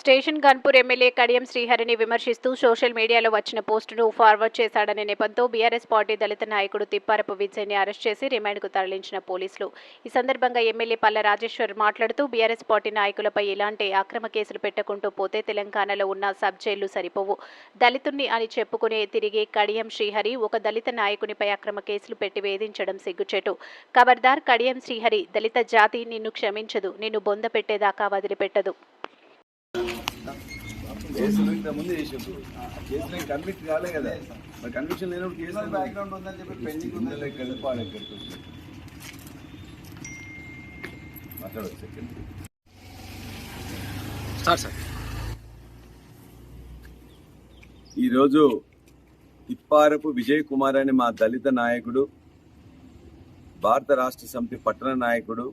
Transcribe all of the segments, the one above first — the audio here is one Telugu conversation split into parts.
స్టేషన్ గన్పూర్ ఎమ్మెల్యే కడియం శ్రీహరిని విమర్శిస్తూ సోషల్ మీడియాలో వచ్చిన పోస్టును ఫార్వర్డ్ చేశాడనే నేపథ్యంతో బీఆర్ఎస్ పార్టీ దళిత నాయకుడు తిప్పారపు విజయ్ని అరెస్ట్ చేసి రిమాండ్కు తరలించిన పోలీసులు. ఈ సందర్భంగా ఎమ్మెల్యే పల్ల రాజేశ్వర్ మాట్లాడుతూ బీఆర్ఎస్ పార్టీ నాయకులపై ఇలాంటి అక్రమ కేసులు పెట్టకుంటూ పోతే తెలంగాణలో ఉన్న సబ్ జైళ్ళు సరిపోవు. దళితుణ్ణి అని చెప్పుకునే తిరిగి కడియం శ్రీహరి ఒక దళిత నాయకునిపై అక్రమ కేసులు పెట్టి వేధించడం సిగ్గుచేటు. ఖబర్దార్ కడియం శ్రీహరి దళిత జాతి నిన్ను క్షమించదు నిన్ను బొంద పెట్టేదాకా వదిలిపెట్టదు. కేసులు ఇంత ముందు చేసిండు కేసులు ఏం కన్విక్ట్ కాలే కదా. మరి కన్విక్షన్ లేనప్పుడు కేసు బ్యాక్గ్రౌండ్ ఉందని చెప్పి పెండింగ్ ఉంది లెక్క పాడెక్కడికి మాట్లాడచ్చు సెకండ్ స్టార్ట్ సార్. ఈరోజు ఇప్పారపు విజయ్ కుమార్ అని మా దళిత నాయకుడు భారత రాష్ట్ర సమితి పట్టణ నాయకుడు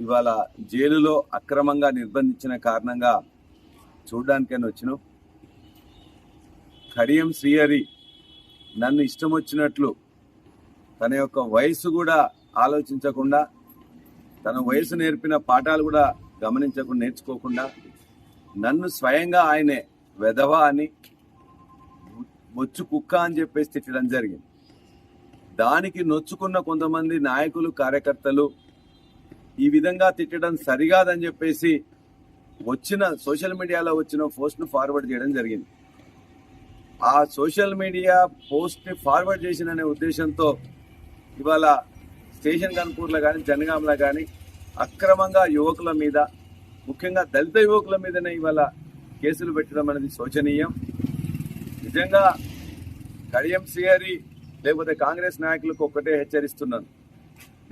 ఇవాళ జైలులో అక్రమంగా నిర్బంధించిన కారణంగా చూడడానికని వచ్చిన కడియం శ్రీహరి నన్ను ఇష్టం వచ్చినట్లు తన యొక్క వయసు కూడా ఆలోచించకుండా తన వయసు నేర్పిన పాఠాలు కూడా గమనించకుండా నేర్చుకోకుండా నన్ను స్వయంగా ఆయనే వెధవ అని బొచ్చు కుక్క అని చెప్పేసి తిట్టడం జరిగింది. దానికి నొచ్చుకున్న కొంతమంది నాయకులు కార్యకర్తలు ఈ విధంగా తిట్టడం సరికాదని చెప్పేసి వచ్చిన సోషల్ మీడియాలో వచ్చిన పోస్ట్ను ఫార్వర్డ్ చేయడం జరిగింది. ఆ సోషల్ మీడియా పోస్ట్ని ఫార్వర్డ్ చేసిననే ఉద్దేశంతో ఇవాళ స్టేషన్ కన్పూర్లో కానీ జనగాంలో కానీ అక్రమంగా యువకుల మీద ముఖ్యంగా దళిత యువకుల మీదనే ఇవాళ కేసులు పెట్టడం అనేది శోచనీయం. నిజంగా కడియం సిఆరి లేకపోతే కాంగ్రెస్ నాయకులకు ఒక్కటే హెచ్చరిస్తున్నాను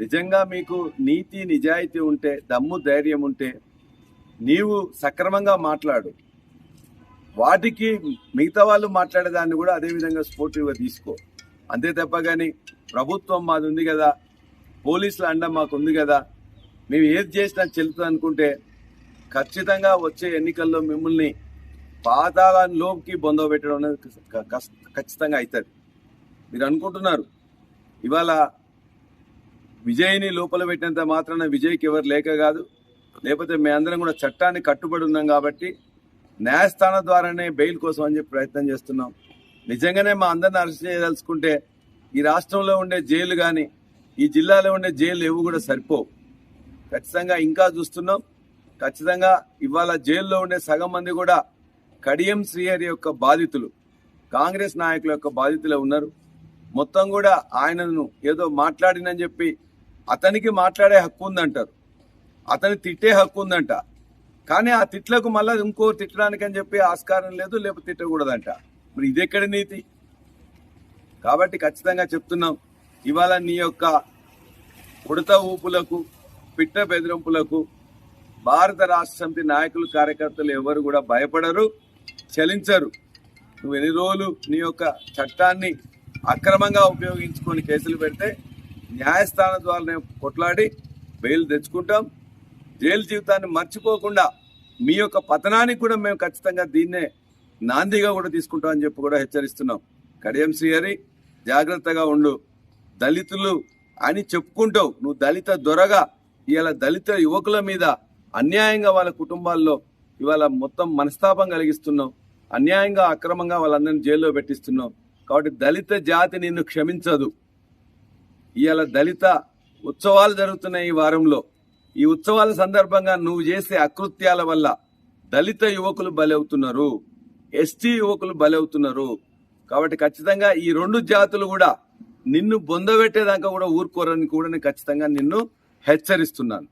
నిజంగా మీకు నీతి నిజాయితీ ఉంటే దమ్ము ధైర్యం ఉంటే నీవు సక్రమంగా మాట్లాడు. వాటికి మిగతా వాళ్ళు మాట్లాడేదాన్ని కూడా అదే విధంగా స్పోర్టివ్గా తీసుకో. అంతే తప్ప కానీ ప్రభుత్వం మాది ఉంది కదా పోలీసుల అండ మాకు ఉంది కదా మేము ఏది చేసినా చెల్లుతుంది అనుకుంటే ఖచ్చితంగా వచ్చే ఎన్నికల్లో మిమ్మల్ని పాతాళంలోకి బొంద పెట్టడం అనేది ఖచ్చితంగా అవుతుంది మీరు అనుకుంటున్నారు ఇవాళ విజయ్ని లోపల పెట్టినంత మాత్రాన విజయ్కి ఎవరు లేక కాదు లేకపోతే మేమందరం కూడా చట్టాన్ని కట్టుబడి ఉన్నాం కాబట్టి న్యాయస్థానం ద్వారానే బెయిల్ కోసం అని చెప్పి ప్రయత్నం చేస్తున్నాం. నిజంగానే మా అందరిని అరెస్ట్ చేయదలుచుకుంటే ఈ రాష్ట్రంలో ఉండే జైలు కానీ ఈ జిల్లాలో ఉండే జైలు ఏవి కూడా సరిపోవు. ఖచ్చితంగా ఇంకా చూస్తున్నాం. ఖచ్చితంగా ఇవాళ జైల్లో ఉండే సగం మంది కూడా కడియం శ్రీహరి యొక్క బాధితులు కాంగ్రెస్ నాయకుల యొక్క బాధితులే ఉన్నారు. మొత్తం కూడా ఆయనను ఏదో మాట్లాడినని చెప్పి అతనికి మాట్లాడే హక్కు ఉందంటారు. అతని తిట్టే హక్కు ఉందంట. కానీ ఆ తిట్లకు మళ్ళీ ఇంకో తిట్టడానికి అని చెప్పి ఆస్కారం లేదు లేకపోతే తిట్టకూడదంట. మరి ఇదెక్కడి నీతి? కాబట్టి ఖచ్చితంగా చెప్తున్నాం ఇవాళ నీ యొక్క ఉడత ఊపులకు పిట్ట బెదిరింపులకు భారత రాష్ట్ర సమితి నాయకులు కార్యకర్తలు ఎవరు కూడా భయపడరు చలించరు. నువ్వు ఎన్ని రోజులు నీ యొక్క చట్టాన్ని అక్రమంగా ఉపయోగించుకొని కేసులు పెడితే న్యాయస్థానం ద్వారానే కొట్లాడి బెయిల్ తెచ్చుకుంటాం. జైలు జీవితాన్ని మర్చిపోకుండా మీ యొక్క పతనానికి కూడా మేము ఖచ్చితంగా దీన్నే నాందిగా కూడా తీసుకుంటాం అని చెప్పి కూడా హెచ్చరిస్తున్నాం. కడియం శ్రీహరి జాగ్రత్తగా ఉండు. దళితులు అని చెప్పుకుంటావు. నువ్వు దళిత దొరగా ఇవాళ దళిత యువకుల మీద అన్యాయంగా వాళ్ళ కుటుంబాల్లో ఇవాళ మొత్తం మనస్తాపం కలిగిస్తున్నావు. అన్యాయంగా అక్రమంగా వాళ్ళందరినీ జైల్లో పెట్టిస్తున్నావు. కాబట్టి దళిత జాతి నిన్ను క్షమించదు. ఇవాళ దళిత ఉత్సవాలు జరుగుతున్నాయి ఈ వారంలో. ఈ ఉత్సవాల సందర్భంగా నువ్వు చేసే అకృత్యాల వల్ల దళిత యువకులు బలవుతున్నారు ఎస్టీ యువకులు బలవుతున్నారు. కాబట్టి ఖచ్చితంగా ఈ రెండు జాతులు కూడా నిన్ను బొందబెట్టేదాకా కూడా ఊరుకోరని కూడా నేను ఖచ్చితంగా నిన్ను హెచ్చరిస్తున్నాను.